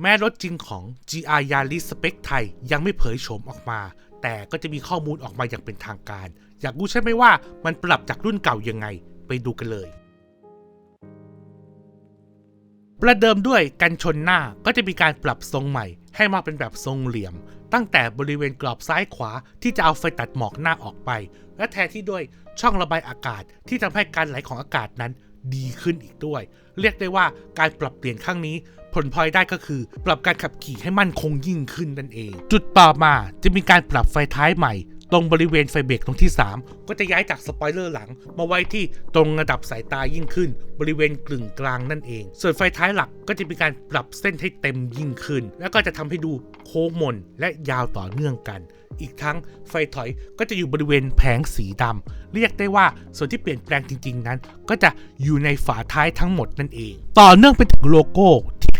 แม้รถจริงของ GR Yaris Spec ไทยยังไม่เผยโฉมออกมา แต่ก็จะมีข้อมูลออกมาอย่างเป็นทางการ อยากรู้ใช่ไหมว่ามันปรับจากรุ่นเก่ายังไง ไปดูกันเลย ประเดิมด้วยกันชนหน้าก็จะมีการปรับทรงใหม่ ให้มาเป็นแบบทรงเหลี่ยม ตั้งแต่บริเวณกรอบซ้ายขวาที่จะเอาไฟตัดหมอกหน้าออกไป และแทนที่ด้วยช่องระบายอากาศที่ทำให้การไหลของอากาศนั้นดีขึ้นอีกด้วย เรียกได้ว่าการปรับเปลี่ยนครั้งนี้ ผลพลอยได้ก็คือ ปรับการขับขี่ให้มั่นคงยิ่งขึ้นนั่นเอง จุดต่อมาจะมีการปรับไฟท้ายใหม่ ตรงบริเวณไฟเบรกตรงที่ 3 ก็จะย้ายจากสปอยเลอร์หลัง มาไว้ที่ตรงระดับสายตายิ่งขึ้น บริเวณกลึงกลางนั่นเอง ส่วนไฟท้ายหลักก็จะมีการปรับเส้นให้เต็มยิ่งขึ้น แล้วก็จะทำให้ดูโค้งมนและยาวต่อเนื่องกันอีกทั้งไฟถอยก็จะอยู่บริเวณแผงสีดำเรียกได้ว่าส่วนที่เปลี่ยนแปลงจริง ๆ นั้น ก็จะอยู่ในฝาท้ายทั้งหมดนั่นเอง ต่อเนื่องไปถึงโลโก้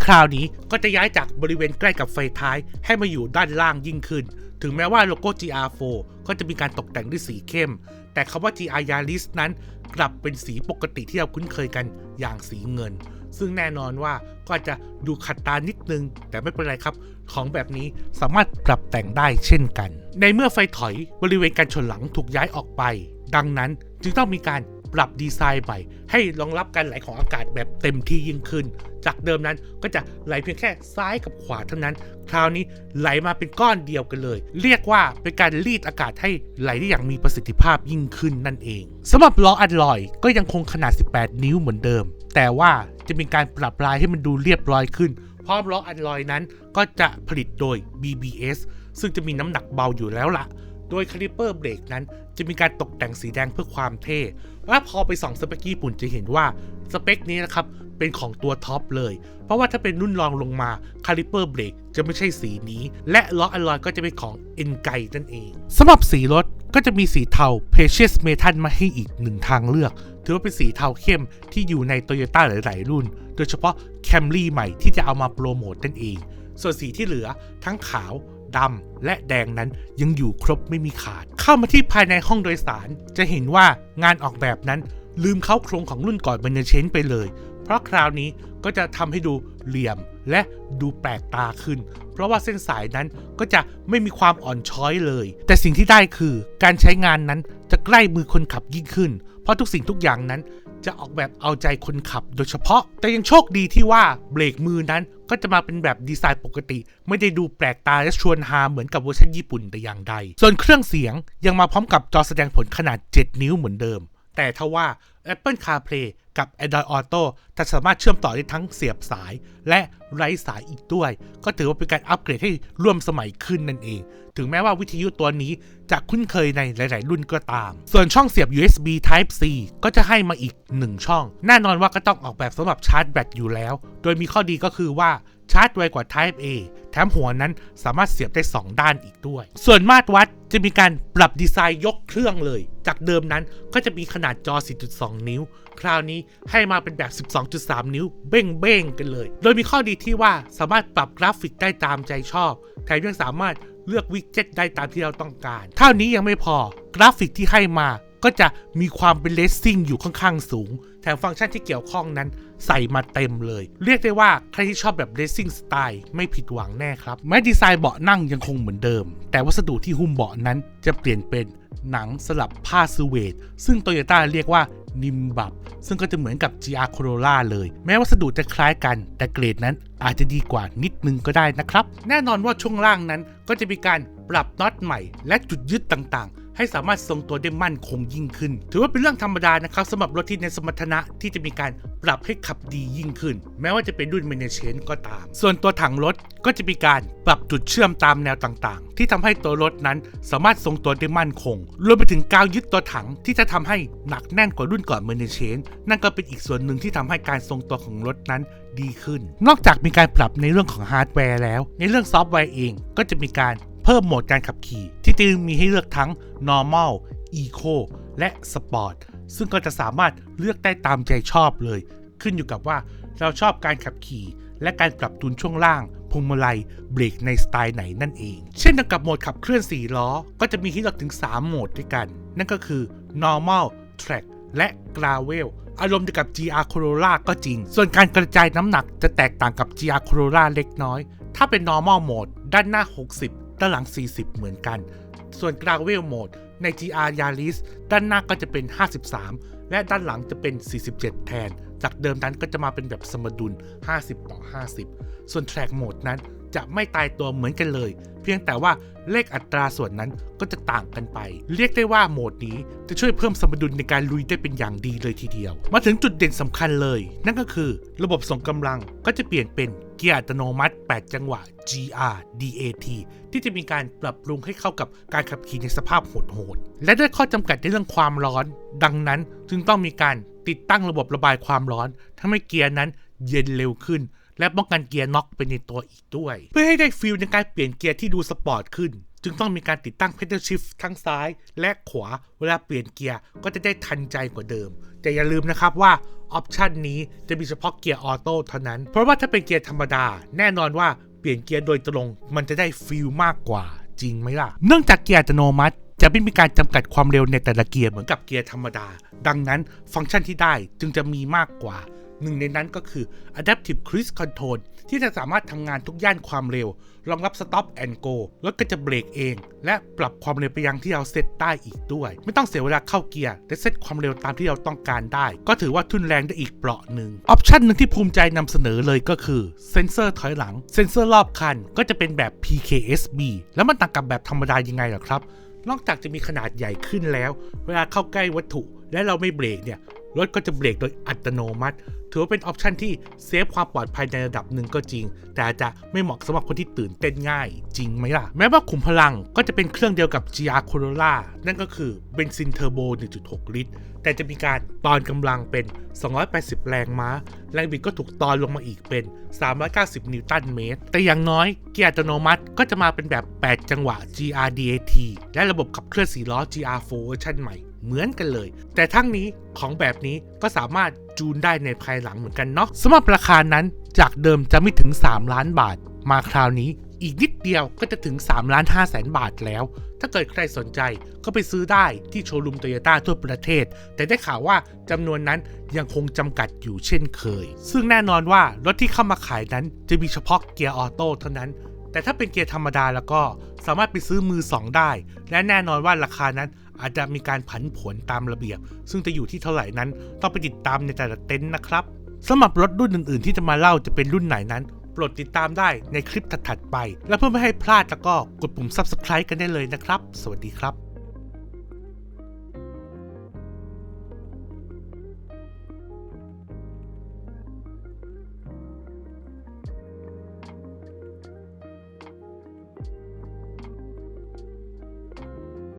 คราวนี้ก็จะย้ายจากบริเวณใกล้กับไฟท้าย ให้มาอยู่ด้านล่างยิ่งขึ้น ถึงแม้ว่าโลโก้ GR4 ก็จะมีการตกแต่งด้วยสีเข้ม แต่คำว่า GR Yaris นั้นกลับเป็นสีปกติที่เราคุ้นเคยกันอย่างสีเงิน ซึ่งแน่นอนว่าก็จจะดูขัดตานิดนึง แต่ไม่เป็นไรครับ ของแบบนี้สามารถปรับแต่งได้เช่นกัน ในเมื่อไฟถอยบริเวณการชนหลังถูกย้ายออกไป ดังนั้นจึงต้องมีการ ปรับดีไซน์ใหม่ ให้รองรับการไหลของอากาศแบบเต็มที่ยิ่งขึ้น จากเดิมนั้นก็จะไหลเพียงแค่ซ้ายกับขวาเท่านั้น คราวนี้ไหลมาเป็นก้อนเดียวกันเลย เรียกว่าเป็นการรีดอากาศให้ไหลได้อย่างมีประสิทธิภาพยิ่งขึ้นนั่นเองสำหรับล้ออัลลอยก็ยังคงขนาด 18 นิ้วเหมือนเดิม แต่ว่าจะมีการปรับลายให้มันดูเรียบร้อยขึ้นพร้อมล้ออัลลอยนั้นก็จะผลิตโดย BBS ซึ่งจะมีน้ำหนักเบาอยู่แล้วล่ะ โดยคาลิเปอร์เบรกนั้นจะมีการตกแต่งสีแดงเพื่อความเท่และพอไปส่องสเปคญี่ปุ่นจะเห็นว่าสเปคนี้นะครับเป็นของตัวท็อปเลย เพราะว่าถ้าเป็นรุ่นรองลงมาคาลิเปอร์เบรกจะไม่ใช่สีนี้ และล้ออลลอยก็จะเป็นของเอ็นไกนั่นเองสำหรับสีรถก็จะมีสีเทา Precious Metal มาให้อีกหนึ่งทางเลือก ถือว่าเป็นสีเทาเข้มที่อยู่ใน Toyota หลาย ๆ รุ่น โดยเฉพาะ Camry ใหม่ที่จะเอามาโปรโมทนั่นเอง ส่วนสีที่เหลือทั้งขาว ดำและแดงนั้นยังอยู่ครบไม่มีขาด เข้ามาที่ภายในห้องโดยสาร จะเห็นว่างานออกแบบนั้นลืมเข้าโครงของรุ่นก่อนเบนเชนไปเลย เพราะคราวนี้ก็จะทำให้ดูเหลี่ยมและดูแปลกตาขึ้น เพราะว่าเส้นสายนั้นก็จะไม่มีความอ่อนช้อยเลย แต่สิ่งที่ได้คือการใช้งานนั้นจะใกล้มือคนขับยิ่งขึ้น เพราะทุกสิ่งทุกอย่างนั้นจะออกแบบเอาใจคนขับ โดยเฉพาะ แต่ยังโชคดีที่ว่าเบรกมือนั้นก็จะมาเป็นแบบดีไซน์ปกติ ไม่ได้ดูแปลกตาและชวนฮาเหมือนกับเวอร์ชันญี่ปุ่นแต่อย่างใด ส่วนเครื่องเสียงยังมาพร้อมกับจอแสดงผลขนาด 7 นิ้วเหมือนเดิม แต่ทว่า Apple CarPlay กับ Android Auto จะสามารถเชื่อมต่อได้ทั้งเสียบสาย และไร้สายอีกด้วย ก็ถือว่าเป็นการอัปเกรดให้ร่วมสมัยขึ้นนั่นเอง ถึงแม้ว่าวิทยุตัวนี้จะคุ้นเคยในหลาย ๆ รุ่นก็ตาม ส่วนช่องเสียบ USB Type C ก็จะให้มาอีก 1 ช่อง แน่นอนว่าก็ต้องออกแบบสำหรับชาร์จแบตอยู่แล้ว โดยมีข้อดีก็คือว่าชาร์จไวกว่า Type A แถมหัวนั้นสามารถเสียบได้ 2 ด้านอีกด้วย ส่วนมาตรวัด จะมีการปรับดีไซน์ยกเครื่องเลย จากเดิมนั้นก็จะมีขนาดจอ 4.2 นิ้ว คราวนี้ให้มาเป็นแบบ 12.3 นิ้ว เบ้งเบ้งๆกันเลย โดยมีข้อดีที่ว่าสามารถปรับกราฟิกได้ตามใจชอบ แถมยังสามารถเลือกวิกเจ็ตได้ตามที่เราต้องการ เท่านี้ยังไม่พอกราฟิกที่ให้มา ก็จะมีความเป็นเลสซิ่งอยู่ค่อนข้างสูง แถมฟังก์ชันที่เกี่ยวข้องนั้นใส่มาเต็มเลย เรียกได้ว่าใครที่ชอบแบบเลสซิ่งสไตล์ไม่ผิดหวังแน่ครับ แม้ดีไซน์เบาะนั่งยังคงเหมือนเดิม แต่วัสดุที่หุ้มเบาะนั้นจะเปลี่ยนเป็นหนังสลับผ้าซูเวตซึ่งโตโยต้าเรียกว่านิมบับ ซึ่งก็จะเหมือนกับ GR Corolla เลย แม้วัสดุจะคล้ายกัน แต่เกรดนั้นอาจจะดีกว่านิดนึงก็ได้นะครับ แน่นอนว่าช่วงล่างนั้นก็จะมีการปรับน็อตใหม่ และจุดยึดต่างๆ ให้สามารถทรงตัวได้มั่นคงยิ่งขึ้น ถือว่าเป็นเรื่องธรรมดานะครับสำหรับรถที่ในสมรรถนะที่จะมีการปรับให้ขับดียิ่งขึ้น แม้ว่าจะเป็นรุ่นเมเนเชนก็ตาม ส่วนตัวถังรถก็จะมีการปรับจุดเชื่อมตามแนวต่างๆ ที่ทำให้ตัวรถนั้นสามารถทรงตัวได้มั่นคง รวมไปถึงกาวยึดตัวถังที่จะทำให้หนักแน่นกว่ารุ่นก่อนเมเนเชนนั่นก็เป็นอีกส่วนหนึ่งที่ทำให้การทรงตัวของรถนั้นดีขึ้น นอกจากมีการปรับในเรื่องของฮาร์ดแวร์แล้ว ในเรื่องซอฟต์แวร์เองก็จะมีการ เพิ่มโหมดการขับขี่ ที่จะมีให้เลือกทั้ง normal eco และ sport ซึ่งก็จะสามารถเลือกได้ตามใจชอบเลย ขึ้นอยู่กับว่าเราชอบการขับขี่ และการปรับจูนช่วงล่างพวงมาลัยเบรกในสไตล์ไหนนั่นเอง เช่นดียวกับโหมดขับเคลื่อน 4 ล้อ ก็จะมีให้เลือกถึง 3 โหมดด้วยกัน นั่นก็คือ normal track และ gravel อารมณ์เดียวกับ GR Corolla ก็จริง ส่วนการกระจายน้ำหนักจะแตกต่างกับ GR Corolla เล็กน้อย ถ้าเป็น normal mode ด้านหน้า 60 ด้านหลัง 40 เหมือนกัน ส่วน gravel mode ใน GR Yaris ด้านหน้าก็จะเป็น 53 และด้านหลังจะเป็น 47 แทน จากเดิมนั้นก็จะมาเป็นแบบสมดุล 50 ต่อ 50 ส่วน track mode นั้น จะไม่ตายตัวเหมือนกันเลย เพียงแต่ว่าเลขอัตราส่วนนั้นก็จะต่างกันไป เรียกได้ว่าโหมดนี้จะช่วยเพิ่มสมดุลในการลุยได้เป็นอย่างดีเลยทีเดียว มาถึงจุดเด่นสำคัญเลย นั่นก็คือระบบส่งกำลังก็จะเปลี่ยนเป็นเกียร์อัตโนมัติ 8 จังหวะ GR DAT ที่จะมีการปรับปรุงให้เข้ากับการขับขี่ในสภาพโหดๆและด้วยข้อจำกัดในเรื่องความร้อน ดังนั้นจึงต้องมีการติดตั้งระบบระบายความร้อนทำให้เกียร์นั้นเย็นเร็วขึ้น และป้องกันเกียร์น็อกไปในตัวอีกด้วย เพื่อให้ได้ฟีลในการเปลี่ยนเกียร์ที่ดูสปอร์ตขึ้น จึงต้องมีการติดตั้ง pedal shift ทั้งซ้ายและขวา เวลาเปลี่ยนเกียร์ก็จะได้ทันใจกว่าเดิม แต่อย่าลืมนะครับว่าออปชันนี้จะมีเฉพาะเกียร์ออโต้เท่านั้น เพราะว่าถ้าเป็นเกียร์ธรรมดา แน่นอนว่าเปลี่ยนเกียร์โดยตรง มันจะได้ฟีลมากกว่าจริงไหมล่ะ เนื่องจากเกียร์อัตโนมัติจะไม่มีการจำกัดความเร็วในแต่ละเกียร์เหมือนกับเกียร์ธรรมดา ดังนั้นฟังก์ชันที่ได้จึงจะมีมากกว่า หนึ่งในนั้นก็คือ Adaptive Cruise Control ที่จะสามารถทำงานทุกย่านความเร็ว รองรับ Stop and Go รถก็จะเบรกเอง และปรับความเร็วไปยังที่เราเซตได้อีกด้วย ไม่ต้องเสียเวลาเข้าเกียร์และเซตความเร็วตามที่เราต้องการได้ ก็ถือว่าทุนแรงได้อีกเปราะหนึ่งออปชันหนึ่งที่ภูมิใจนำเสนอเลยก็คือเซนเซอร์ถอยหลังเซนเซอร์รอบคันก็จะเป็นแบบ PKSB แล้วมันต่างกับแบบธรรมดายังไงล่ะครับนอกจากจะมีขนาดใหญ่ขึ้นแล้ว เวลาเข้าใกล้วัตถุและเราไม่เบรกเนี่ย รถก็จะเบรกโดยอัตโนมัติ ถือว่าเป็นออปชันที่เซฟความปลอดภัยในระดับหนึ่งก็จริง แต่อาจจะไม่เหมาะสำหรับคนที่ตื่นเต้นง่าย จริงไหมล่ะ แม้ว่าขุมพลังก็จะเป็นเครื่องเดียวกับ GR Corolla นั่นก็คือเบนซินเทอร์โบ 1.6 ลิตร แต่จะมีการตอนกำลังเป็น 280 แรงม้า แรงบิดก็ถูกตอนลงมาอีกเป็น 390 นิวตันเมตร แต่อย่างน้อยเกียร์อัตโนมัติก็จะมาเป็นแบบ 8 จังหวะ GR DAT และระบบขับเคลื่อน4ล้อ GR4 เวอร์ชันใหม่ เหมือนกันเลย แต่ทั้งนี้ของแบบนี้ก็สามารถจูนได้ในภายหลังเหมือนกันเนาะสำหรับราคานั้นจากเดิมจะไม่ถึง 3 ล้านบาท มาคราวนี้อีกนิดเดียวก็จะถึง3ล้าน5แสนบาทแล้ว ถ้าเกิดใครสนใจก็ไปซื้อได้ที่โชว์รูมโตโยต้าทั่วประเทศ แต่ได้ข่าวว่าจำนวนนั้นยังคงจำกัดอยู่เช่นเคย ซึ่งแน่นอนว่ารถที่เข้ามาขายนั้นจะมีเฉพาะเกียร์ออโต้เท่านั้น แต่ถ้าเป็นเกียร์ธรรมดาแล้วก็สามารถไปซื้อมือ 2 ได้ และแน่นอนว่าราคานั้นอาจจะมีการผันผวนตามระเบียบ ซึ่งจะอยู่ที่เท่าไหร่นั้น ต้องไปติดตามในแต่ละเต็นท์นะครับสำหรับรถรุ่นอื่นๆ ที่จะมาเล่าจะเป็นรุ่นไหนนั้นโปรดติดตามได้ในคลิปถัดๆไป และเพื่อไม่ให้พลาดแล้วก็กดปุ่ม subscribe กันได้เลยนะครับ สวัสดีครับ